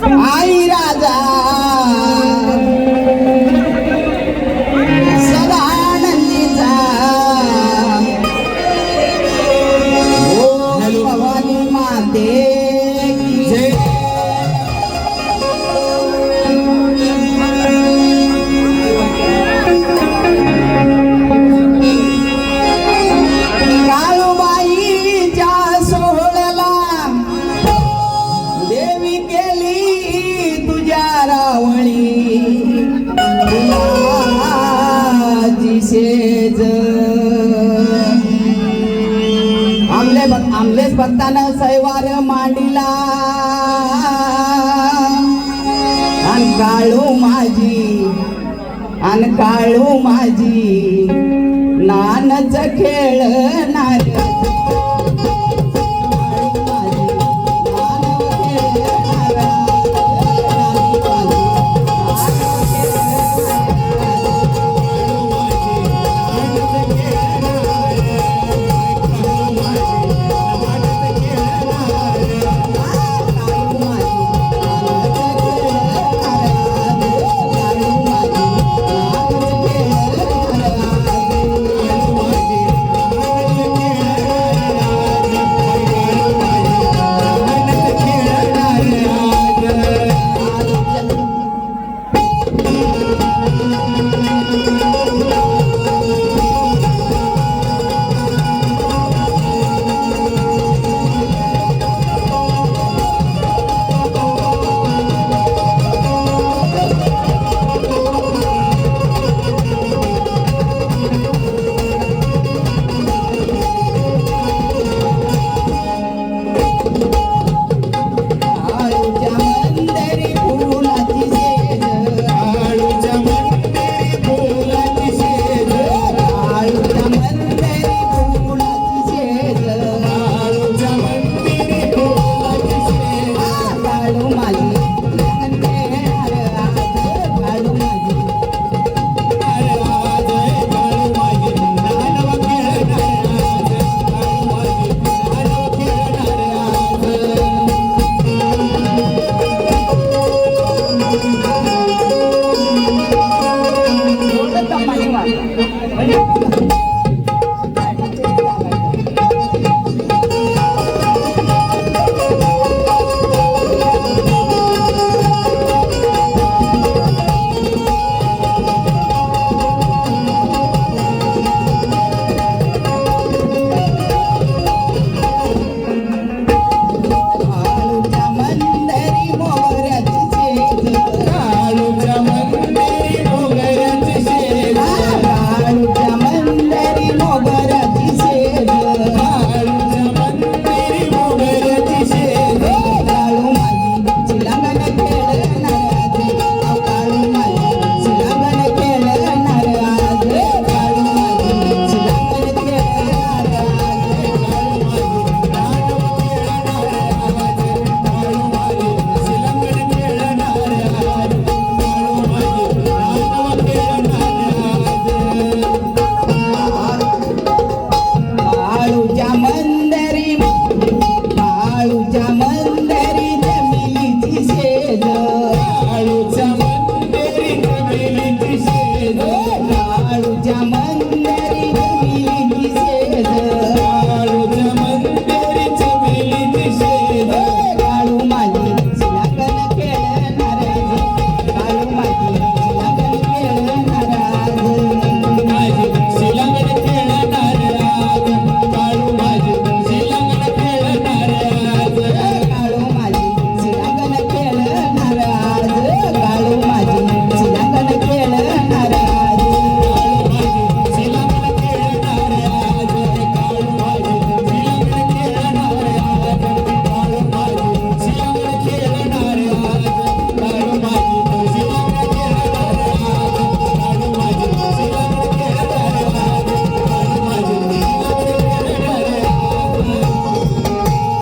送。哎呀，这。रावणी रावळी शेज. आमले भक्त आमलेच भक्तानं सैवार मांडिला. आणि काळू माझी आणि काळू माझी. नानच खेळणार